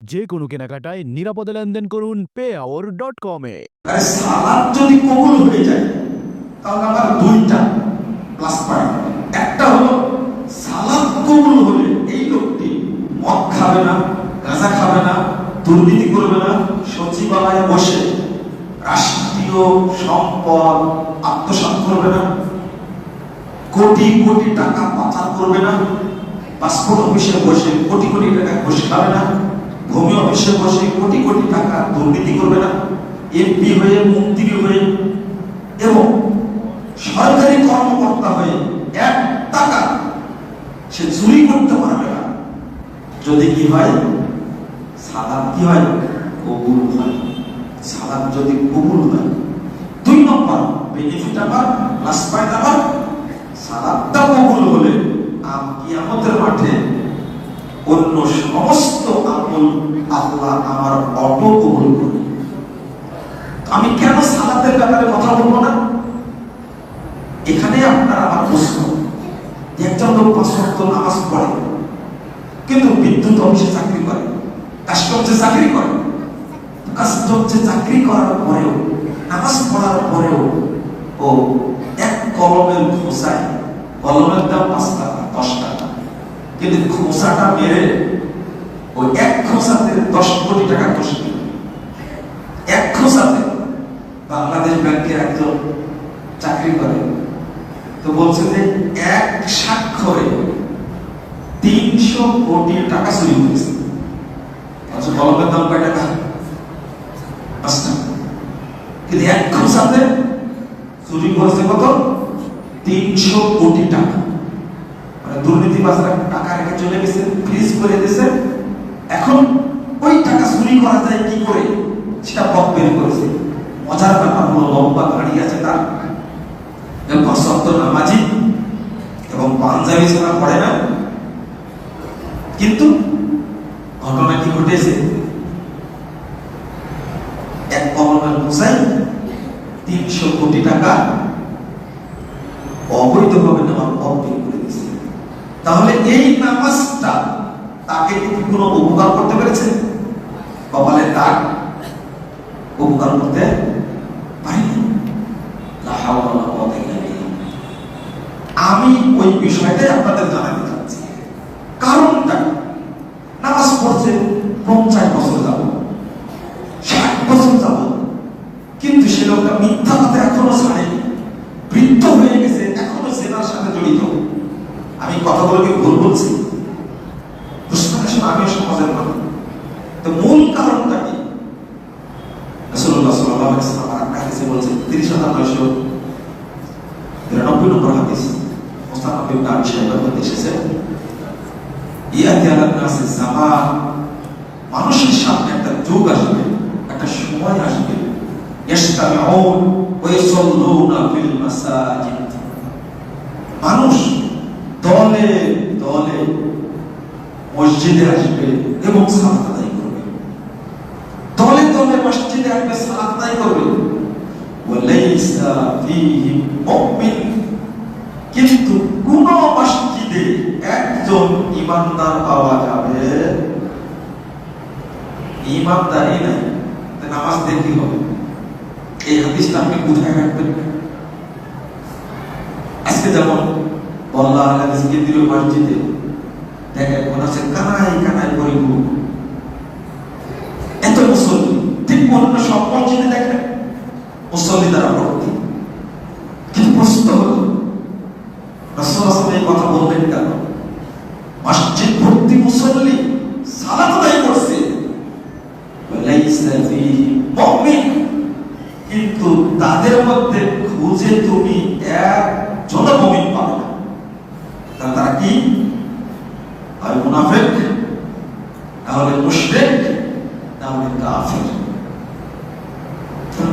যে কোনো কেনাকাটায় নিরাপদে লেনদেন করুন পে আওয়ার ডট কমে সালাদ যদি কবুল হয়ে যায়, তাহলে আমার দুইটা প্লাস পয়েন্ট একটা হলো সালাদ কবুল হলে এই লোকটি মদ খাবে না, গাঁজা খাবে না, দুর্নীতি করবে না, সচিবালয়ে বসে রাষ্ট্রীয় সম্পদ আত্মসাৎ করবে না, কোটি কোটি টাকা পাচার করবে না পাসপোর্ট অফিসে বসে কোটি কোটি টাকা ঘুষ খাবে না ভূমি অফিসে বসে কোটি কোটি টাকা দুর্নীতি করবে না। এমপি হয়ে, মন্ত্রী হয়ে এবং সরকারি কর্মকর্তা হয়ে এক টাকা সে চুরি করতে পারবে না। যদি কি হয়? সালাদ কি হয়? কবুল হয়। সালাদ যদি কবুল হয়, দুই নম্বর বেনিফিট আমার প্লাস পয়েন্ট আমার সালাদটা কবুল হলে আম কিয়ামতের মাঠে অন্য সমস্ত আমল আল্লাহ আমার অটো কবুল করে আমি কেন সালাতের ব্যাপারে কথা বলব না? এখানে আপনার আমার প্রশ্ন। একজন লোক পাঁচ ওয়াক্ত নামাজ পড়ে, কিন্তু বিদ্যুৎ অংশে চাকরি করে, কাস্টমসে চাকরি করে, কাস্টমসে চাকরি করার পরেও, নামাজ পড়ার পরেও, ও এক কলমের খোসায় কলমের দাম পাঁচ টাকা, দশ টাকা। কিন্তু খোসাটা মেরে ওই এক খোসাতে দশ কোটি টাকা কষ্ট এক খোসাতে বাংলাদেশ ব্যাংকের একজন চাকরি করে। তো বলছে যে এক স্বাক্ষরে তিনশো কোটি টাকা চুরি করেছে আচ্ছা কলমের দাম কয় টাকা। কিন্তু এক খোসাতে চুরি করেছে কত? তিনশো কোটি টাকা। দুর্নীতিবাজরা টাকা রেখে চলে গেছে ফ্রিজ করে দিয়েছে। এখন ওই টাকা চুরি করা যায় কি করে? সেটা পথ বের করেছে। মজার ব্যাপার হলো, লম্বা গাড়ি আছে তার। সত্য নামাজি এবং পাঞ্জাবি ছাড়া পড়ে না। কিন্তু ঘটনা কি ঘটেছে? এক কলমের বোঝাই তিনশো কোটি টাকা অবৈধভাবে নেওয়ার পথ বের করে দিয়েছে তাহলে এই নামাজটা তাকে কি কোনো উপকার করতে পেরেছে? কপালে দাগ উপকার করতে পারিনি। আমি ওই বিষয়টাই আপনাদের জানাতে চাচ্ছি। কারণটা নামাজ পড়ছে পঞ্চাশ বছর যাব ষাট বছর যাব কিন্তু সে লোকটা মিথ্যা কথা এখনও ছাড়েনি বৃদ্ধ হয়ে গেছে, এখনও সেনার সাথে জড়িত। আমি কথাগুলো কি ভুল বলছি প্রশ্ন আসলে আমি সমাজের মানুষ তো মূল কারণটা কি রাসূলুল্লাহ সাল্লাল্লাহু আলাইহি ওয়াসাল্লাম আর হাদিসে বলছেন 30999 নম্বর হাদিস। মুস্তাফা আবি শাইবার মধ্যে এসেছে ইয়াতি আলা নাসি জামান মানুষের সামনে একটা যুগ আসবে, একটা সময় আসবে। ইস্তামিউন ওয়া মানুষ দলে দলে মসজিদে আসবে এবং সালাত আদায় করবে দলে দলে মসজিদে আসবে সালাত আদায় করবে ওয়ালাইসা ফীহি মুমিন কিন্তু কোন মসজিদে একজন ইমানদার পাওয়া যাবে। ইমানদারই নাই নামাজ দেখি হবে? এই হাদিসটা আপনি কোথায় রাখবেন। আজকে যেমন বল্লা হাদিস কেন্দ্রীয় মসজিদে, দেখেন মনে হচ্ছে কানাই কানাই পরিপূর্ণ এত মুসল্লি, ঠিক অন্য সব মসজিদে দেখেন। মুসল্লি দ্বারা ভর্তি কিন্তু প্রশ্ন হলো রাসূল আসলে এই কথা বললেন কেন? মসজিদ ভর্তি মুসল্লি সালাত আদায় করছে। কিন্তু তাদের মধ্যে খুঁজে তুমি একজন মুমিন পাবে না। তাহলে তারা কি? হয় মুনাফিক, তাহলে মুশরিক, তাহলে কাফির।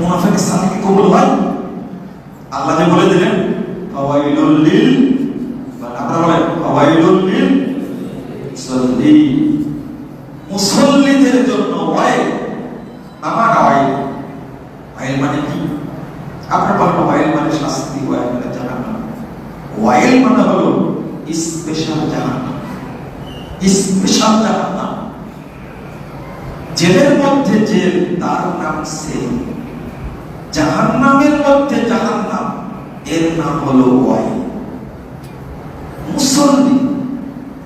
মুনাফিকের সাথে কি কবুল হয়? আল্লাহ বলে দিলেন, ফাওয়াইলুল লিল মানে আপনারা বলেন, ফাওয়াইলুল লিল মুসাল্লি। মুসল্লিদের জন্য ওয়াইল আমার ওয়াইল ওয়াইল মানে কি? আপনারা বলেন, ওয়াইল মানে শাস্তি, ওয়াইল মানে জাহান্নাম। ওয়াইল মানে হলো স্পেশাল জাহান্নাম। স্পেশাল জাহান্নাম। জেলের মধ্যে জেল তার নাম সেল জাহান্নামের মধ্যে জাহান্নাম, এর নাম হলো ওয়াই। মুসল্লি,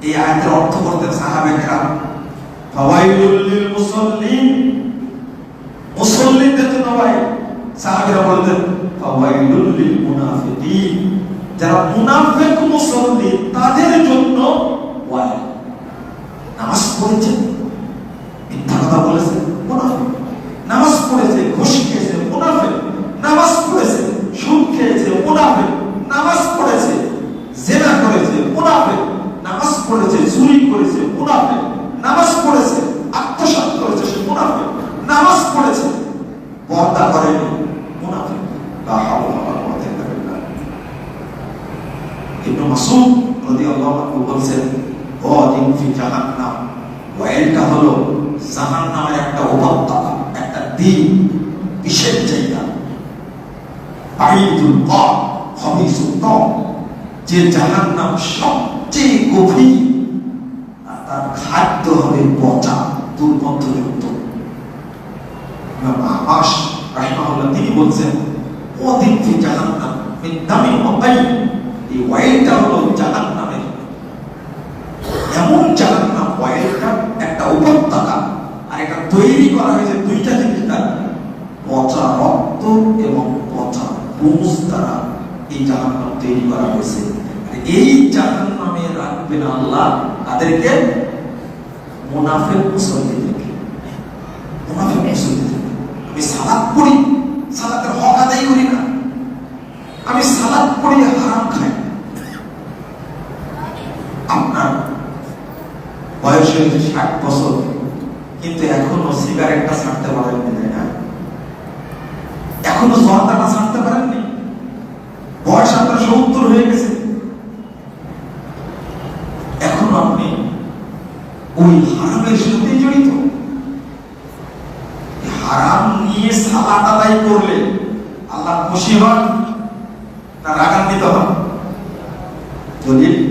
এই আয়াতের অর্থ করতেন সাহাবেকরা ফাওয়াইলুল লিল মুসাল্লিন। মুসল্লিদের জন্য ওয়াই। সাহাবীরা বলতেন ফাওয়াইলুল লিল মুনাফিকিন। যারা মুনাফিক মুসল্লি, তাদের জন্য ওয়াই। নামাজ পড়েছে মিথ্যা কথা বলেছে মুনাফিক নামাজ পড়েছে ঘুষ খেয়েছে মুনাফিক নামাজ পড়েছে সুদ খেয়েছে মুনাফিক নামাজ পড়েছে জেনা করেছে মুনাফিক নামাজ পড়েছে চুরি করেছে মুনাফিক নামাজ পড়েছে আত্মসাৎ করেছে সে মুনাফিক নামাজ পড়েছে পর্দা করেনি মুনাফিক লা হাওলা ওয়ালা কুওয়াতা ইল্লা বিল্লাহ ইবনে মাসউদ রাদিয়াল্লাহু আনহু বলেছেন ওয়াদিন ফি জাহান্নাম? ওয়াইলটা হলো জাহান্নামের একটা উপত্যকা, একটা দ্বীপ, বিশেষ জায়গা। বাইতুল কা খবিসুল কা যে জাহান্নাম সবচেয়ে গভীর, আর তার খাদ্য হবে পচা, দুর্গন্ধযুক্ত। আবাস রাহিমাহুল্লাহ তিনি বলছেন ওয়াদিন ফি জাহান্নাম? মিন দামিন ওয়া এই ওয়াইলটা হলো জাহান্নামের এমন জাহান্নাম ওয়াইলটা একটা উপত্যকা, আর এটা তৈরি করা হয়েছে দুইটা জিনিস দ্বারা। পচা রক্ত এবং পচা পুষ দ্বারা এই জাহান্নাম তৈরি করা হয়েছে। আর এই জাহান্নামে রাখবেন আল্লাহ তাদেরকে মুনাফিক মুসল্লিদেরকে। মুনাফিক মুসল্লিদেরকে। আমি সালাদ পড়ি সালাতের হক আদায় করি না। আমি সালাদ পড়ি হারাম খাই আপনার বয়স হয়েছে ষাট বছর। কিন্তু এখনও সিগারেটটা ছাড়তে পারেননি, তাই না? এখনও জর্দাটা ছাড়তে পারেননি? বয়স আপনার সত্তর হয়ে গেছে। এখনও আপনি ওই হারামের সাথে জড়িত? হারাম নিয়ে সালাত করলে আল্লাহ খুশি হন না রাগান্বিত হন? দলিল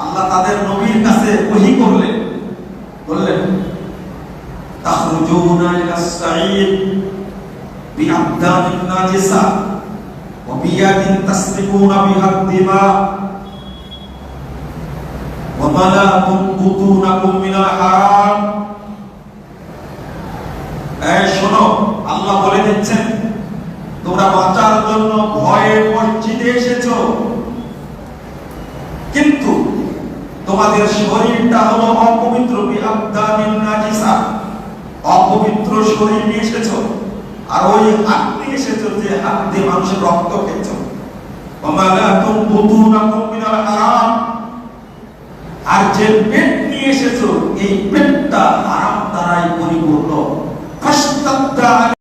আল্লাহ তাদের নবীর কাছে করলেন। বললেন শোনো আল্লাহ বলে দিচ্ছেন জন্য ভয়ে মসজিদে এসেছ। কিন্তু তোমাদের শরীরটা হলো অপবিত্র অপবিত্র শরীর নিয়ে এসেছ। আর ওই হাত নিয়ে এসেছ যে হাত দিয়ে মানুষের রক্ত খেয়েছো। আর যে পেট নিয়ে এসেছ, এই পেটটা হারাম দ্বারাই পরিপূর্ণ।